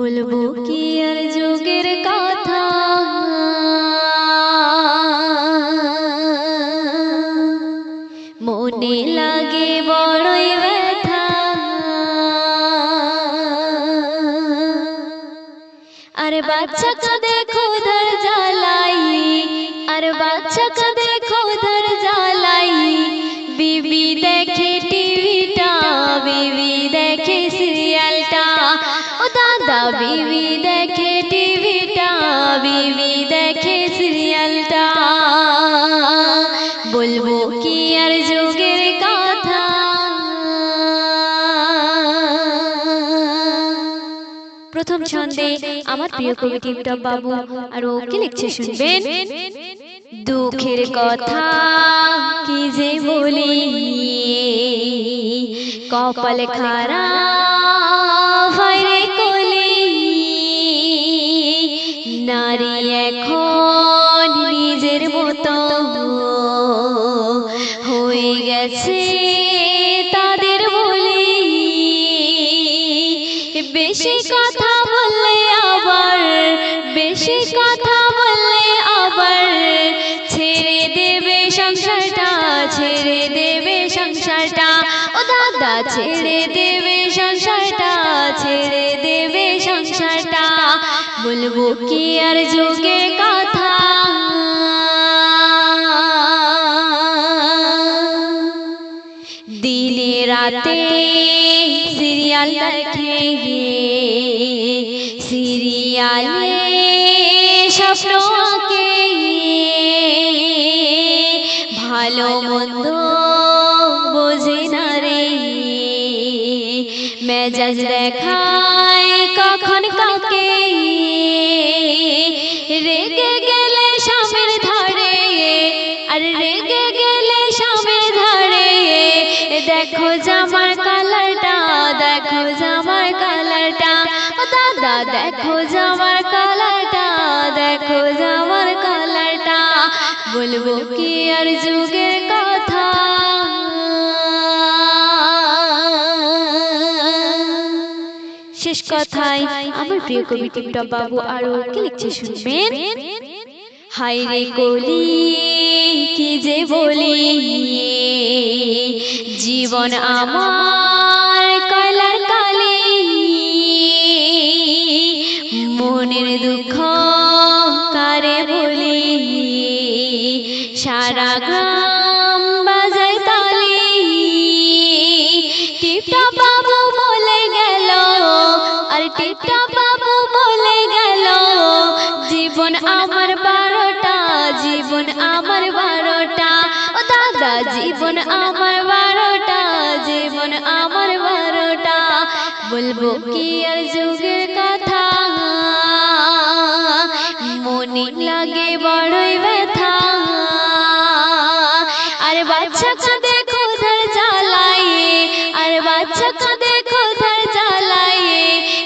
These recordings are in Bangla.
বলব কি আর যুগের কথা? মনে লাগে বড়ই ব্যথা। আর বাচ্চা কা দেখো ধর জ্বালাই। আর বাচ্চা কা দাদা বিবি দেখে টিভিটা বিবি দেখে সিরিয়ালটা। বলব কি আর যুগের কথা। প্রথম ছন্দে আমার প্রিয় কবি টিপটপ বাবু আর ও কি লিখছে শুনবেন? দুঃখের কথা কি যে বলি? কপাল খারাপ গেছে তাদের বলি। বেশি কথা বললে আবার, বেশি কথা বললে আবার ছেড়ে দেবে সংসারটা, ছেড়ে দেবে সংসারটা। ও দাদা, ছেড়ে দেবে সংসারটা, ছেড়ে দেবে সংসারটা। বলব কি আর যুগের কথা রাতে সিরিয়াল দেখে সিরিয়ালে স্বপ্ন আঁকে ভালো মন্দ বোঝে না রে মেজাজ দেখায় কখন কাকে রেগে গেলে স্বামীর ধারে আর রেগে গেলে স্বামীর ধারে দেখো জামার কালারটা, দেখো জামার কালারটা। দাদা, দেখো জামার কালারটা, দেখো জামার কালারটা। বলব কি আর যুগের কথা? শেষ কথায় আমার প্রিয় কবি টিপটপ বাবু আরও কি লিখছে শুনবেন? হাই রে কলি, কি যে বলি। জীবন আমার কলার কালি। মনের দুঃখ কারে বলি? সারা গ্রাম বাজায় তালি। টিপটা বাবু বলে গেল আর টিপটা বাবু বলে গেল জীবন আমার বারোটা জীবন আমার বারোটা। ও দাদা জীবন আমার বারোটা জীবন আমার বারোটা। বলব কি আর যুগের কথা? মনে লাগে বড়ই ব্যথা। আর বাচ্চা কা দেখো ধর জ্বালাই আর বাচ্চা কা দেখো ধর জ্বালাই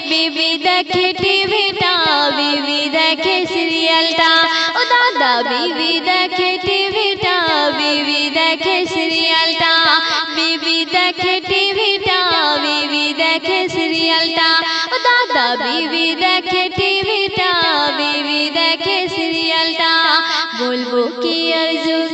বিবি দেখে টিভিটা, বিবি দেখে সিরিয়ালটা। ও দাদা, বিবি দেখে টিভিটা, বিবি দেখে সিরিয়ালটা বিবি देखे टीवी टा भी देखे सीरियल टा दादा बीवी देखे टीवी टा भी देखे सीरियल टा। बोलबो की अर्जुन